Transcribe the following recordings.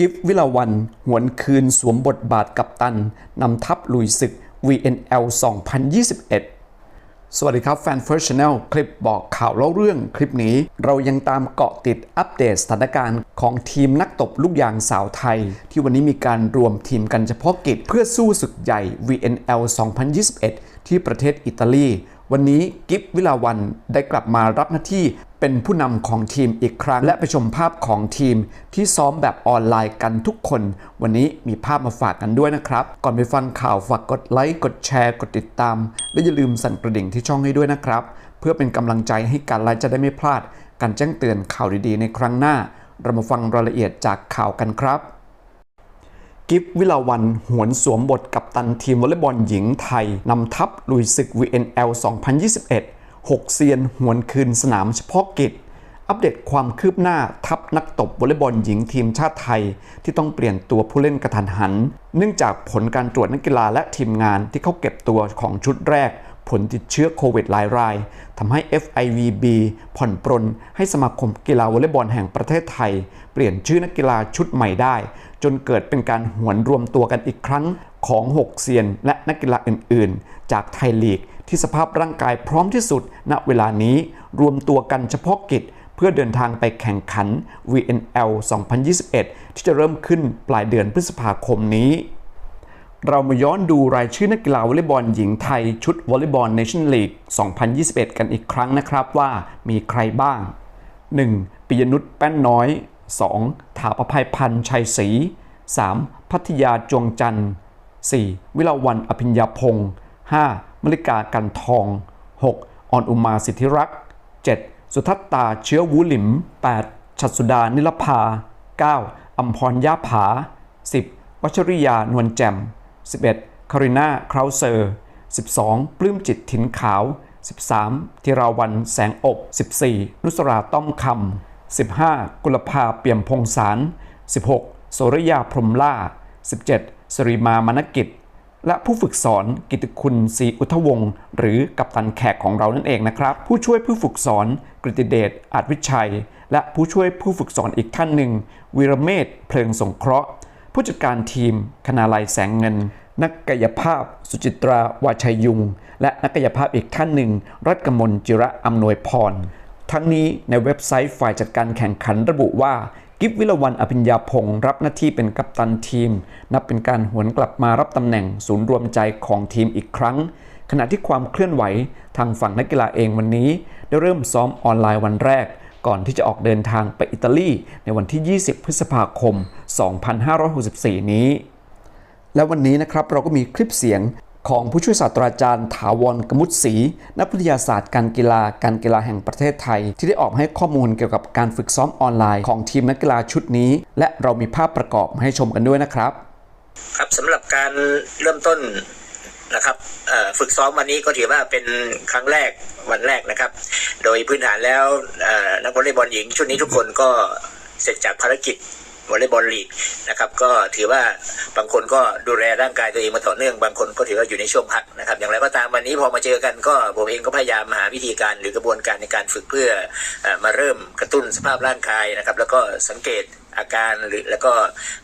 กิฟวิลาวันหวนคืนสวมบทบาทกัปตันนำทัพลุยศึก VNL 2021 สวัสดีครับแฟน First Channel คลิปบอกข่าวเล่าเรื่องคลิปนี้ เรายังตามเกาะติดอัปเดตสถานการณ์ของทีมนักตบลูกยางสาวไทย ที่วันนี้มีการรวมทีมกันเฉพาะกิจ เพื่อสู้ศึกใหญ่ VNL 2021 ที่ประเทศอิตาลีวันนี้กิฟวิลาวันได้กลับมารับหน้าที่ เป็นผู้นำของทีมอีกครั้ง และไปชมภาพของทีมที่ซ้อมแบบออนไลน์กันทุกคน วันนี้มีภาพมาฝากกันด้วยนะครับ ก่อนไปฟังข่าวฝากกดไลค์กดแชร์ กดติดตาม และอย่าลืมสั่นกระดิ่งที่ช่องให้ด้วยนะครับ เพื่อเป็นกำลังใจให้การไลฟ์จะได้ไม่พลาด การแจ้งเตือนข่าวดีๆ ในครั้งหน้า เรามาฟังรายละเอียดจากข่าวกันครับกิฟวิลาวันหวนสวมบทกัปตันทีมวอลเลย์บอลหญิงไทยนำทัพลุยศึก VNL 2021 6 เซียนหวนคืนสนามเฉพาะกิจ อัปเดตความคืบหน้าทัพนักตบวอลเลย์บอลหญิงทีมชาติไทย ที่ต้องเปลี่ยนตัวผู้เล่นกระทันหัน เนื่องจากผลการตรวจนักกีฬาและทีมงานที่เข้าเก็บตัวของชุดแรก ผลติดเชื้อโควิดหลายรายทำให้ FIVB ผ่อนปรนให้สมาคมกีฬาวอลเลย์บอลแห่งประเทศไทย เปลี่ยนชื่อนักกีฬาชุดใหม่ได้ จนเกิดเป็นการหวนรวมตัวกันอีกครั้งของ 6 เซียน และนักกีฬาอื่น ๆ จากไทยลีก ที่สภาพร่างกายพร้อมที่สุด ณเวลานี้รวมตัวกันเฉพาะกิจ เพื่อเดินทางไปแข่งขัน VNL 2021 ที่จะเริ่มขึ้นปลายเดือนพฤษภาคมนี้ เรามาย้อนดูรายชื่อนักกีฬาวอลเลย์บอลหญิงไทยชุดวอลเลย์บอลเนชั่นลีก 2021 กันอีกครั้งนะครับว่ามีใครบ้าง 1. ปิยนุชแป้นน้อย 2. ถาประภัยพันธ์ชัยศรี 3. พัทยาจวงจันทร์ 4. วิลาวันอภิญญาพงศ์ 5. มลิกากันทอง 6. ออนอุมาสิทธิรักษ์ 7. สุทัศตาเชื้อวูหลิม 8. ชัดสุดานิลภา 9. อัมพรย่าผา 10. วัชริยานวลแจ่ม 11. คาริน่าคราวเซอร์ 12. ปลื้มจิตถินขาว 13. ธีราวันแสงอบ 14. นุสราต้อมคำ 15. กุลภาเปี่ยมพงสาร 16. โสรยาพรมล่า 17. สริมามนกิจ และผู้ฝึกสอนกิตติคุณศรีอุทวงศ์หรือกัปตันแขกของเรานั่นเองนะครับ ผู้ช่วยผู้ฝึกสอนกฤติเดชอาจวิชัย และผู้ช่วยผู้ฝึกสอนอีกท่านหนึ่งวีรเมธเพลิงสงเคราะห์ ผู้จัดการทีม คณาลัยแสงเงิน นักกายภาพ สุจิตราวาชัยยุง และนักกายภาพอีกท่านหนึ่ง รัตกมลจิระอำนวยพร ทั้งนี้ในเว็บไซต์ฝ่ายจัดการแข่งขันระบุว่า กิฟวิลวันอภิญญาพงศ์รับหน้าที่เป็นกัปตันทีม นับเป็นการหวนกลับมารับตำแหน่งศูนย์รวมใจของทีมอีกครั้ง ขณะที่ความเคลื่อนไหวทางฝั่งนักกีฬาเองวันนี้ ได้เริ่มซ้อมออนไลน์วันแรก ก่อนที่จะออกเดินทางไปอิตาลีในวันที่ 20 พฤษภาคม 2564 นี้ และวันนี้นะครับเราก็มีคลิปเสียง ของผู้ช่วยศาสตราจารย์ถาวรกมุตศรีนักวิทยาศาสตร์การกีฬาการกีฬาแห่งประเทศไทย ที่ได้ออกให้ข้อมูลเกี่ยวกับการฝึกซ้อมออนไลน์ของทีมนักกีฬาชุดนี้ และเรามีภาพประกอบให้ชมกันด้วยนะครับ ครับสำหรับการเริ่มต้นนะครับฝึกซ้อมวันนี้ก็ถือว่าเป็นครั้งแรกวันแรกนะครับ โดยพื้นฐานแล้วนักวอลเลย์บอลหญิงชุดนี้ทุกคนก็เสร็จจากภารกิจ วอลเลย์บอลลีกนะครับก็ถือว่าบางคนก็ดูแลร่างกายตัวเองมาต่อเนื่องบางคนก็ถือว่าอยู่ในช่วงพักนะครับอย่างไรก็ตามวันนี้พอมาเจอกันก็ผมเองก็พยายามหาวิธีการหรือกระบวนการในการฝึกเพื่ออมาเริ่มกระตุ้นสภาพร่างกายนะครับแล้วก็สังเกต อาการหรือแล้วก็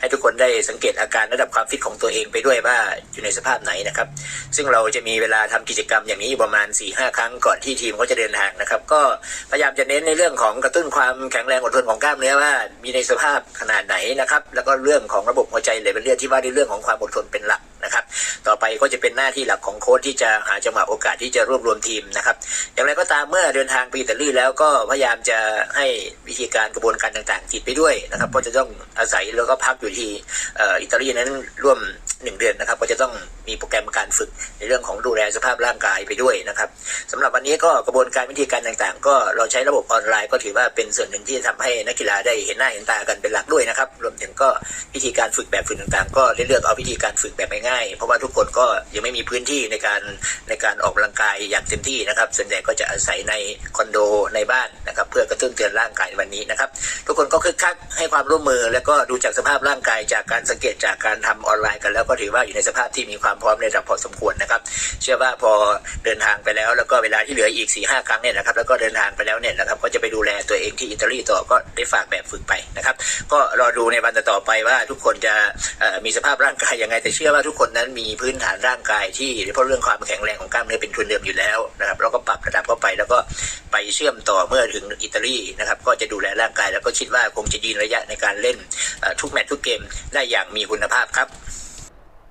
ให้ทุกคนได้สังเกตอาการระดับความฟิตของตัวเองไปด้วยว่าอยู่ในสภาพไหนนะครับ ซึ่งเราจะมีเวลาทำกิจกรรมอย่างนี้อยู่ประมาณ4ีหครั้งก่อนที่ทีมเขาจะเดินทางนะครับ ก็พยายามจะเน้นในเรื่องของกระตุ้นความแข็งแรงอดทนของกล้ามเนื้อว่า มีในสภาพขนาดไหนนะครับ แล้วก็เรื่องของระบบหัวใจไหลเวียนเลือดที่ว่าในเรื่องของความอดทนเป็นหลัก นะครับต่อไปก็จะเป็นหน้าที่หลักของโค้ชที่จะหาจังหวะโอกาสที่จะรวบรวมทีมนะครับอย่างไรก็ตามเมื่อเดินทางไปอิตาลีแล้วก็พยายามจะให้วิธีการกระบวนการต่างๆ ติดไปด้วยนะครับเพราะจะต้องอาศัยแล้วก็พักอยู่ที่อิตาลีนั้นร่วมหนึ่งเดือนนะครับก็จะต้อง มีโปรแกรมการฝึกในเรื่องของดูแลสภาพร่างกายไปด้วยนะครับสำหรับวันนี้ก็กระบวนการวิธีการต่างๆ ก็เราใช้ระบบออนไลน์ก็ถือว่าเป็นส่วนหนึ่งที่ทำให้นักกีฬาได้เห็นหน้าเห็นตากันเป็นหลักด้วยนะครับรวมถึงก็วิธีการฝึกแบบฝึกต่างๆ ก็ได้เลือกเอาวิธีการฝึกแบบง่ายๆเพราะว่าทุกคนก็ยังไม่มีพื้นที่ในการในการออกกำลังกายอย่างเต็มที่นะครับส่วนใหญ่ก็จะอาศัยในคอนโดในบ้านนะครับเพื่อกระตุ้นเตือนร่างกายวันนี้นะครับทุกคนก็คึกคักให้ความร่วมมือ แล้วก็ดูจากสภาพร่างกายจากการสังเกตจากการทำออนไลน์กัน แล้วก็ก็ถือว่าอยู่ในสภาพที่มีความพร้อมในระดับพอสมควรนะครับ เชื่อว่าพอเดินทางไปแล้ว แล้วก็เวลาที่เหลืออีก4ีหครั้งเนี่ยนะครับแล้วก็เดินทางไปแล้วเนี่ยนะครับก็จะไปดูแลตัวเองที่อิตาลีต่อก็ได้ฝากแบบฝึกไปนะครับ ก็รอดูในวันต่อไปว่าทุกคนจะมีสภาพร่างกายยังไงแต่เชื่อว่าทุกคนนั้นมีพื้นฐานร่างกายที่เพราะเรื่องความแข็งแรงของกล้ามเนื้อเป็นทุนเดิมอยู่แล้วนะครับแล้วก็ปรับระดับเข้าไปแล้วก็ไปเชื่อมต่อเมื่อถึงอิตาลีนะครับก็จะดูแลร่างกายแล้วก็คิดว่าคงจะยืนระยะในการเล่นทุกแมตช์ทุกเกมได้อย่างมีคุณภาพครับ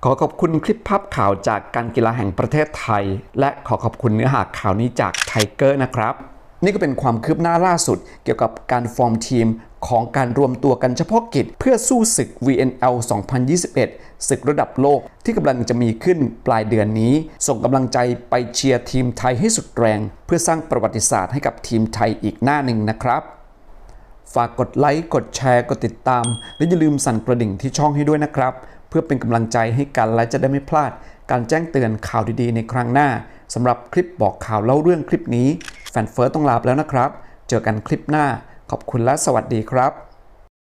ขอขอบคุณคลิปภาพข่าวจากการกีฬาแห่งประเทศไทย และขอขอบคุณเนื้อหาข่าวนี้จากไทเกอร์นะครับ นี่ก็เป็นความคืบหน้าล่าสุด เกี่ยวกับการฟอร์มทีมของการรวมตัวกันเฉพาะกิจ เพื่อสู้ศึก VNL 2021 ศึกระดับโลกที่กำลังจะมีขึ้นปลายเดือนนี้ ส่งกำลังใจไปเชียร์ทีมไทยให้สุดแรง เพื่อสร้างประวัติศาสตร์ให้กับทีมไทยอีกหน้าหนึ่งนะครับฝากกดไลค์ กดแชร์ กดติดตาม และอย่าลืมสั่นกระดิ่งที่ช่องให้ด้วยนะครับ พื่อเป็นกำลังใจให้กันและจะได้ไม่พลาด การแจ้งเตือนข่าวดีๆ ในครั้งหน้าสำหรับคลิปบอกข่าวเล่าเรื่องคลิปนี้แฟนเฟิร์สต้องลาไปแล้วนะครับ เจอกันคลิปหน้า ขอบคุณและสวัสดีครับ